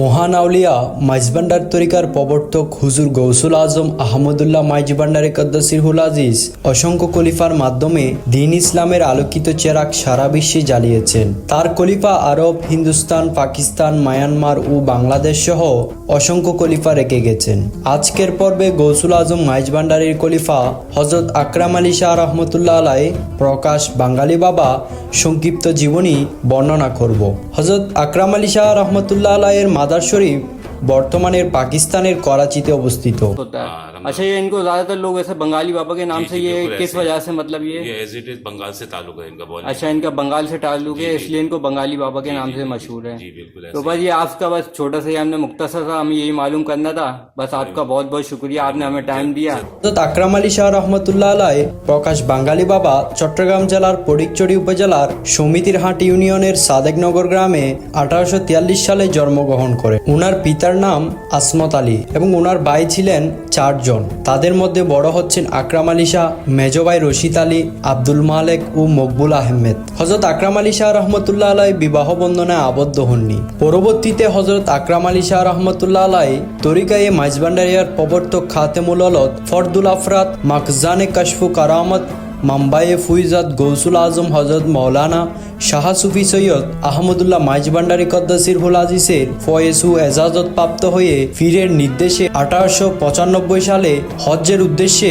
মহানাউলিয়া মাইজবান্ডার তরিকার প্রবর্তক হুজুর গৌসুল আজম আহমদুল্লাহ মাইজবান্ডারে কদ্দসিরহুল আজিজ অসংখ্য কলিফার মাধ্যমে দিন ইসলামের আলোকিত চেরাক সারা বিশ্বে জ্বালিয়েছেন। তার খলিফা আরব, হিন্দুস্তান, পাকিস্তান, মায়ানমার ও বাংলাদেশ সহ অসংখ্য কলিফা রেখে গেছেন। আজকের পর্বে গৌসুল আজম মাইজবান্ডারের খলিফা হজরত আকরাম আলী শাহ রহমতুল্লাহ আলাই প্রকাশ বাঙালি বাবা সংক্ষিপ্ত জীবনী বর্ণনা করব। হজরত আকরাম আলী শাহ রহমতুল্লাহ আলাইয়ের মাদার শরীফ বর্তমানের পাকিস্তানের করাচিতে অবস্থিত होता है हाँ, रमजान। अच्छा ये इनको ज्यादातर लोग ऐसे बंगाली बाबा के नाम जी, से जी, ये बिल्कुल किस ऐसे। वजह से मतलब ये ये एज इट इज बंगाल से ताल्लुक है इनका बोलने अच्छा इनका बंगाल से ताल्लुक है जी, इसलिए इनको बंगाली बाबा के नाम जी, से जी, मशहूर है जी बिल्कुल तो ऐसे बस ये आपका बस छोटा सा ये हमने मुख्तसर सा हमें यही मालूम करना था बस आपका बहुत बहुत शुक्रिया आपने हमें टाइम दिया হজরত আকরাম আলী শাহ রহমতুল্লাহ আলাই প্রকাশ বাঙালি বাবা চট্টগ্রাম জেলার ফটিকচুরি উপজেলার সমিতির হাট ইউনিয়নের সাদেকনগর গ্রামে আঠারোশো সালে জন্মগ্রহণ করে উনার পিতার নাম আসমত আলী এবং উনার ভাই ছিলেন চারজন। তাদের মধ্যে বড় হচ্ছেন আকরাম আলী শাহ মেজবাই রশিদ আলী, আব্দুল মালেক ও মকবুল আহমেদ। হজরত আকরাম আলী শাহ রহমতুল্লাহ আলাই বিবাহ বন্ধনায় আবদ্ধ হননি। পরবর্তীতে হজরত আকরাম আলী শাহ রহমতুল্লাহ আলাই তরিকায়ে মাইজবান্ডারিয়ার প্রবর্তক খাতেমুল আলত ফরদুল আফরাত, মাকজানে কাশফু কারামত মাম্বাইয়ে ফুইজাদ গৌসুল আজম হজরত মৌলানা শাহ সুফি সৈয়দ আহমদুল্লাহ মাইজবান্ডারি কদ্দাসির হুল আজিসের ফয়েসু এজাজত প্রাপ্ত হয়ে ফিরের নির্দেশে আঠারোশো পঁচানব্বই সালে হজ্জের উদ্দেশ্যে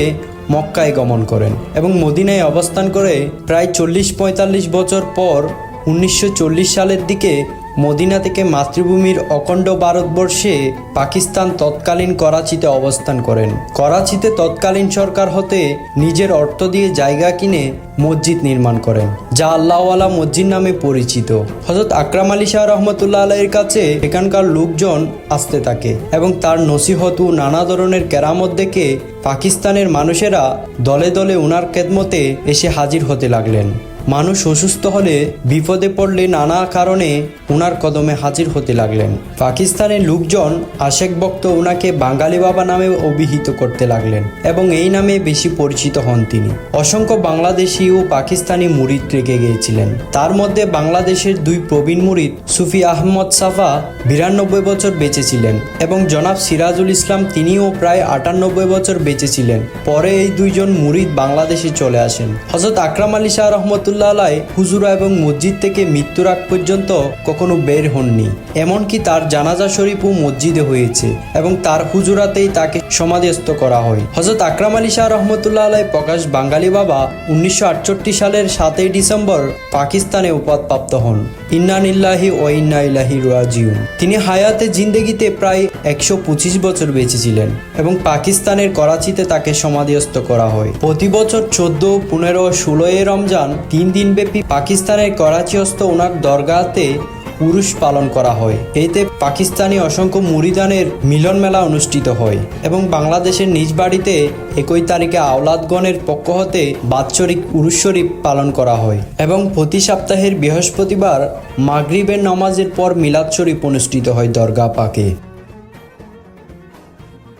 মক্কায় গমন করেন এবং মদিনায় অবস্থান করে প্রায় চল্লিশ পঁয়তাল্লিশ বছর পর উনিশশো চল্লিশ সালের দিকে মদিনা থেকে মাতৃভূমির অখণ্ড ভারতবর্ষে পাকিস্তান তৎকালীন করাচিতে অবস্থান করেন। করাচিতে তৎকালীন সরকার হতে নিজের অর্থ দিয়ে জায়গা কিনে মসজিদ নির্মাণ করেন, যা আল্লাহওয়ালা মসজিদ নামে পরিচিত। হজরত আকরাম আলী শাহ রহমতুল্লাহ আলাইয়ের কাছে এখানকার লোকজন আসতে থাকে এবং তার নসিহত ও নানা ধরনের কেরামত দেখে পাকিস্তানের মানুষেরা দলে দলে উনার খেদমতে এসে হাজির হতে লাগলেন। মানুষ অসুস্থ হলে বিপদে পড়লে নানা কারণে উনার কদমে হাজির হতে লাগলেন। পাকিস্তানের লোকজন আশেক ভক্ত উনাকে বাঙালি বাবা নামে অভিহিত করতে লাগলেন এবং এই নামে বেশি পরিচিত হন তিনি। অসংখ্য বাংলাদেশি ও পাকিস্তানি মুরিদ রেখে গিয়েছিলেন। তার মধ্যে বাংলাদেশের দুই প্রবীণ মুরিদ সুফি আহমদ সাফা বিরানব্বই বছর বেঁচে ছিলেন এবং জনাব সিরাজুল ইসলাম তিনিও প্রায় আটানব্বই বছর বেঁচে ছিলেন পরে এই দুইজন মুরিদ বাংলাদেশে চলে আসেন। হজরত আকরাম আলী শাহ রহমতুল্লাহ আলাই হুজুরা এবং মসজিদ থেকে মৃত্যুর আগ পর্যন্ত কখনো বের হননি। এমনকি তার জানাজা শরীফও মসজিদে হয়েছে এবং তার হুজুরাতেই তাকে সমাধিস্থ করা হয়। হজরত আকরাম আলী শাহ রহমতুল্লাহ আলাই প্রকাশ বাঙালি বাবা উনিশশো সালের সাতই ডিসেম্বর পাকিস্তানে উপাদপ্রাপ্ত হন। ইন্নানিল্লাহি ও ইন্না ইলাহি রাজিউন। তিনি হায়াতে জিন্দেগিতে প্রায় একশো পঁচিশ বছর বেঁচেছিলেন এবং পাকিস্তানের করাচিতে তাকে সমাধিস্থ করা হয়। প্রতি বছর চোদ্দ, পনেরো ষোলোই রমজান তিন দিনব্যাপী পাকিস্তানের করাচিস্থ ওনার দরগাতে পুরুষ পালন করা হয়। এতে পাকিস্তানি অসংখ্য মুরিদানের মিলন মেলা অনুষ্ঠিত হয় এবং বাংলাদেশের নিজ বাড়িতে একই তারিখে আওলাদগণের পক্ষ হতে বাৎসরিক উরুষ শরীফ পালন করা হয় এবং প্রতি সপ্তাহের বৃহস্পতিবার মাগরিবের নমাজের পর মিলাদ শরীফ অনুষ্ঠিত হয় দরগা পাকে।